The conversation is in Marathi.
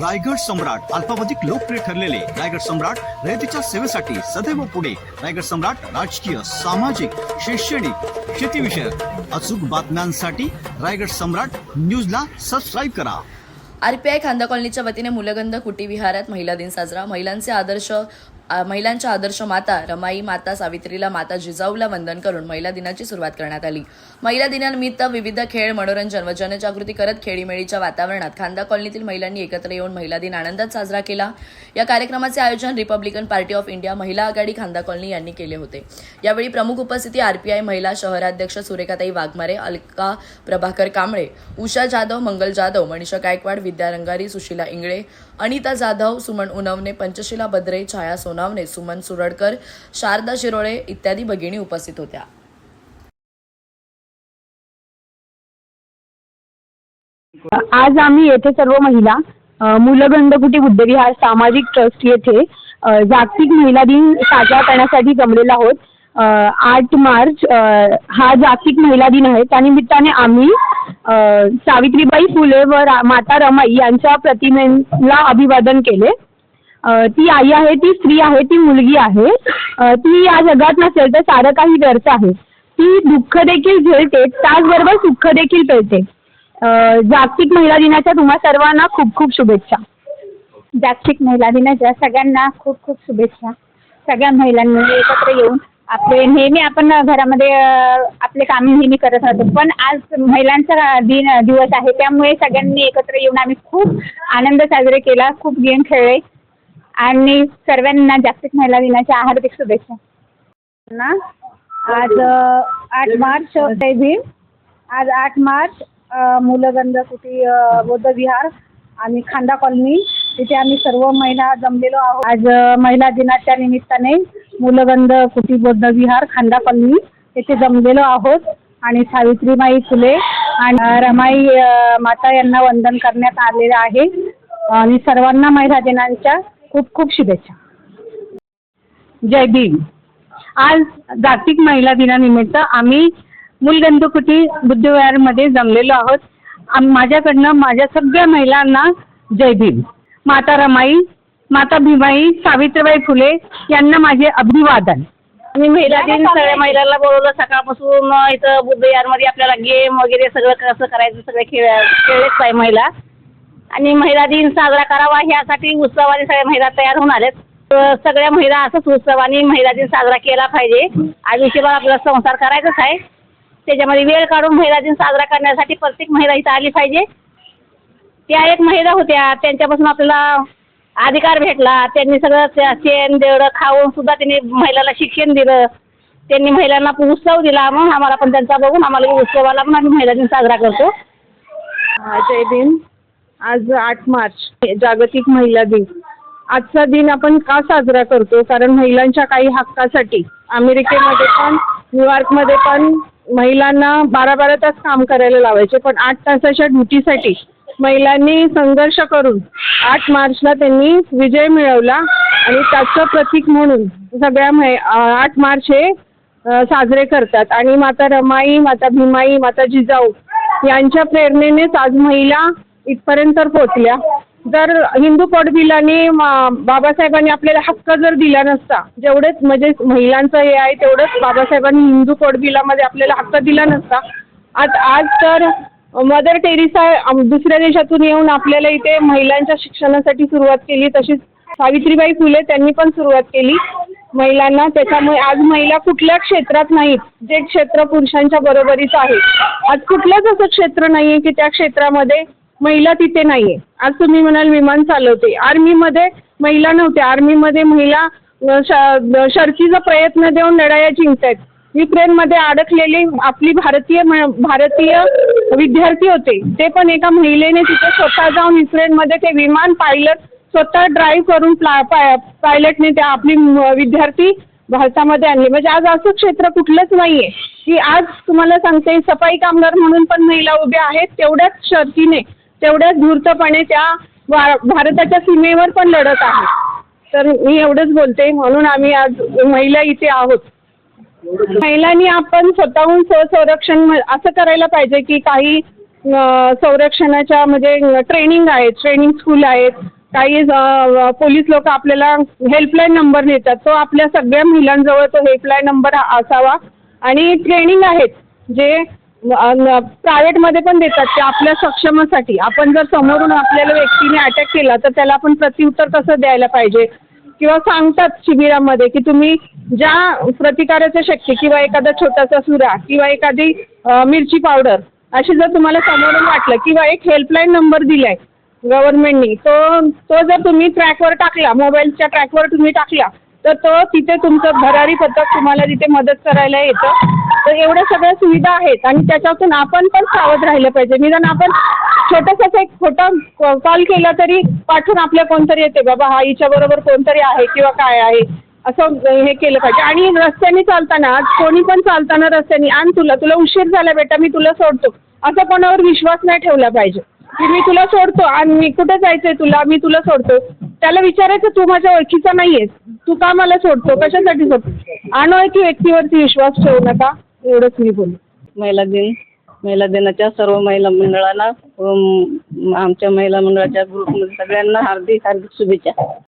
रायगड सम्राट अल्पावधिक लोकप्रिय ठरलेले रायगड सम्राट रयतेच्या सेवेसाठी सदैव पुढे. रायगड सम्राट राजकीय सामाजिक शैक्षणिक शेतीविषयक अचूक बातम्यांसाठी रायगड सम्राट न्यूजला सबस्क्राईब करा. आरपीआय खांदा कॉलनीच्या वतीने मुलगंध कुटी विहारात महिला दिन साजरा. महिलांचे आदर्श महिलांच्या आदर्श माता रमाई माता सावित्रीला माता जिजाऊला वंदन करून महिला दिनाची सुरुवात करण्यात आली. महिला दिनानिमित्त विविध खेळ मनोरंजन व जनजागृती करत खेळीमेळीच्या वातावरणात खांदा कॉलनीतील महिलांनी एकत्र येऊन महिला दिन आनंदात साजरा केला. या कार्यक्रमाचे आयोजन रिपब्लिकन पार्टी ऑफ इंडिया महिला आघाडी खांदा कॉलनी यांनी केले होते. यावेळी प्रमुख उपस्थिती आरपीआय महिला शहराध्यक्ष सुरेखाताई वाघमारे अलका प्रभाकर कांबळे उषा जाधव मंगल जाधव मनीषा गायकवाड विद्या रंगारी सुशीला इंगळे अनिता जाधव सुमन उनवणे पंचशिला बद्रे छाया सोनावणे सुमन सुरडकर शारदा शिरोळे इत्यादी भगिनी उपस्थित होत्या. आज आम्ही येथे सर्व महिला अ, मुलगंधकुटी बुद्धविहार सामाजिक ट्रस्ट येथे जागतिक महिला दिन साजरा करण्यासाठी जमलेला आहोत. आठ मार्च हा जागतिक महिला दिन आहे. त्यानिमित्ताने आम्ही सावित्रीबाई फुले व रा- माता रमाई यांच्या प्रतिमेला अभिवादन केले. ती आई आहे ती स्त्री आहे ती मुलगी आहे. ती या जगात नसेल तर सारं काही व्यर्थ आहे. ती दुःख देखील झेलते त्याचबरोबर सुख देखील पेळते जागतिक महिला दिनाच्या तुम्हा सर्वांना खूप खूप शुभेच्छा. जागतिक महिला दिनाच्या सगळ्यांना खूप खूप शुभेच्छा. सगळ्या महिलांनी एकत्र येऊन आपले नेहमी आपण घरामध्ये आपले काम नेहमी करत राहतो. पण आज महिलांचा दिन दिवस आहे. त्यामुळे सगळ्यांनी एकत्र येऊन आम्ही खूप आनंद साजरे केला खूप गेम खेळले. आणि सर्वांना जागतिक महिला दिनाच्या हार्दिक शुभेच्छा. ना? आज आठ मार्च जय भीम आज आठ मार्च मुलगंध कुटी बौद्ध विहार आणि खांदा कॉलनी. तिथे आम्ही सर्व महिला जमलेलो आहोत. आज महिला दिनाच्या निमित्ताने मुलगंध कुटी बौद्ध विहार खांदा कॉलनी येथे जमलेलो आहोत. आणि सावित्रीबाई फुले आणि रमाई माता यांना वंदन करण्यात आलेलं आहे. आणि सर्वांना महिला दिनांच्या खूप खूप शुभेच्छा. जय भीम. आज जागतिक महिला दिनानिमित्त आम्ही मुलगंधकुटी बुद्धविहारमध्ये जमलेलो आहोत. आम माझ्याकडनं माझ्या सगळ्या महिलांना जय भीम. माता रमाई माता भीमाई सावित्रीबाई फुले यांना माझे अभिवादन. आणि महिला दिन सगळ्या महिलांना बोलवलं सकाळपासून इथं बुद्धविहारमध्ये आपल्याला गेम वगैरे सगळं कसं करायचं सगळे खेळ खेळलेच आहे महिला. आणि महिला दिन साजरा करावा ह्यासाठी उत्सवाने सगळ्या महिला तयार होऊन आल्यात तर सगळ्या महिला असंच उत्सवाने महिला दिन साजरा केला पाहिजे. आयुष्यभर आपल्याला संसार करायचाच आहे. त्याच्यामध्ये वेळ काढून महिला दिन साजरा करण्यासाठी प्रत्येक महिला इथं आली पाहिजे. त्या एक महिला होत्या. त्यांच्यापासून आपल्याला अधिकार भेटला. त्यांनी सगळं त्या शेण देवडं खाऊन सुद्धा त्यांनी महिलाला शिक्षण दिलं. त्यांनी महिलांना उत्सव दिला. मग आम्हाला पण त्यांचा बघून आम्हाला उत्सव उत्सवाला म्हणून आम्ही महिला दिन साजरा करतो. जय दिन आज आठ मार्च जागतिक महिला दिन. आजचा दिन आपण का साजरा करतो? कारण महिलांच्या काही हक्कासाठी अमेरिकेमध्ये पण न्यूयॉर्कमध्ये पण महिलांना बारा बारा तास काम करायला लावायचे. पण आठ तासाच्या ड्युटीसाठी महिलांनी संघर्ष करून आठ मार्चला त्यांनी विजय मिळवला आणि त्याचं प्रतीक म्हणून सगळ्या मै आठ मार्च हे साजरे करतात. आणि माता रमाई माता भीमाई माता जिजाऊ यांच्या प्रेरणेनेच आज महिला इथपर्यंत पोहोचल्या. जर हिंदू पोटबिलाने मा- बाबासाहेबांनी आपल्याला हक्क जर दिला नसता जेवढेच म्हणजे महिलांचं हे आहे तेवढंच बाबासाहेबांनी हिंदू पोटबिलामध्ये आपल्याला हक्क दिला नसता. आज आज तर मदर टेरिसा दुसऱ्या देशातून येऊन आपल्याला इथे महिलांच्या शिक्षणासाठी सुरुवात केली. तशीच सावित्रीबाई फुले त्यांनी पण सुरुवात केली महिलांना. त्याच्यामुळे आज महिला कुठल्या क्षेत्रात नाहीत जे क्षेत्र पुरुषांच्या बरोबरीचं आहे. आज कुठलंच असं क्षेत्र नाही आहे की त्या क्षेत्रामध्ये महिला तिथे नाही आहे आज तुम्ही म्हणाल विमान चालवते. आर्मीमध्ये महिला नव्हत्या. आर्मीमध्ये महिला अ, श- प्रयत्न देऊन लढाया जिंकतायत. युक्रेनमध्ये अडकलेली आपली भारतीय भारतीय विद्यार्थी होते. ते पण एका महिलेने तिथे स्वतः जाऊन इस्रेलमध्ये ते विमान पायलट स्वतः ड्राईव्ह करून प्ला पाय पायलटने त्या आपली विद्यार्थी भारतामध्ये आणले. म्हणजे आज असं क्षेत्र कुठलंच नाही आहे की आज तुम्हाला सांगते सफाई कामगार म्हणून पण महिला उभ्या आहेत तेवढ्याच शर्तीने तेवढ्याच धूर्तपणे त्या भा- भारताच्या सीमेवर पण लढत आहेत. तर मी एवढंच बोलते. म्हणून आम्ही आज महिला इथे आहोत. महिलांनी आपण स्वतःहून स्वसंरक्षण म- असं करायला पाहिजे की काही संरक्षणाच्या म्हणजे ट्रेनिंग आहेत ट्रेनिंग स्कूल आहेत. काही पोलीस लोक आपल्याला हेल्पलाईन नंबर देतात. तो आपल्या सगळ्या महिलांजवळ तो हेल्पलाईन नंबर असावा. आणि ट्रेनिंग आहेत जे प्रायव्हेटमध्ये पण देतात ते आपल्या सक्षमासाठी. आपण जर समोरून आपल्याला व्यक्तीने अटॅक केला तर त्याला आपण प्रत्युत्तर कसं द्यायला पाहिजे? किंवा सांगतात शिबिरामध्ये की तुम्ही ज्या प्रतिकाराच्या शक्ती किंवा एखादा छोटासा सुरा किंवा एखादी मिरची पावडर अशी जर तुम्हाला समोरून वाटलं किंवा एक हेल्पलाईन नंबर दिलाय गव्हर्नमेंटनी तो तो जर तुम्ही ट्रॅकवर टाकला मोबाईलच्या ट्रॅकवर तुम्ही टाकला तर तो तिथे तुमचं भरारी पथक तुम्हाला तिथे मदत करायला येतं. तर एवढ्या सगळ्या सुविधा आहेत आणि त्याच्यातून आपण पण सावध राहिलं पाहिजे. निदान आपण छोटासाच एक खोटा कॉल केला तरी पाठवून आपल्या कोणतरी येते बाबा हा हिच्या बरोबर कोणतरी आहे किंवा काय आहे? असं हे केलं पाहिजे. आणि रस्त्याने चालताना आज कोणी पण चालताना रस्त्याने आण तुला तुला उशीर झाला बेटा मी तुला सोडतो. असा कोणावर विश्वास नाही ठेवला पाहिजे. की मी तुला सोडतो आणि मी कुठे जायचंय तुला मी तुला सोडतो. त्याला विचारायचं तू माझ्या ओळखीचा नाहीयेस. तू का मला सोडतो? कशासाठी सोडतो? अनोळखी व्यक्तीवरती विश्वास ठेवू नका. एवढंच मी बोलू. महिला दिन महिला दिनाच्या सर्व महिला मंडळांना आमच्या महिला मंडळाच्या ग्रुपमध्ये सगळ्यांना हार्दिक हार्दिक शुभेच्छा.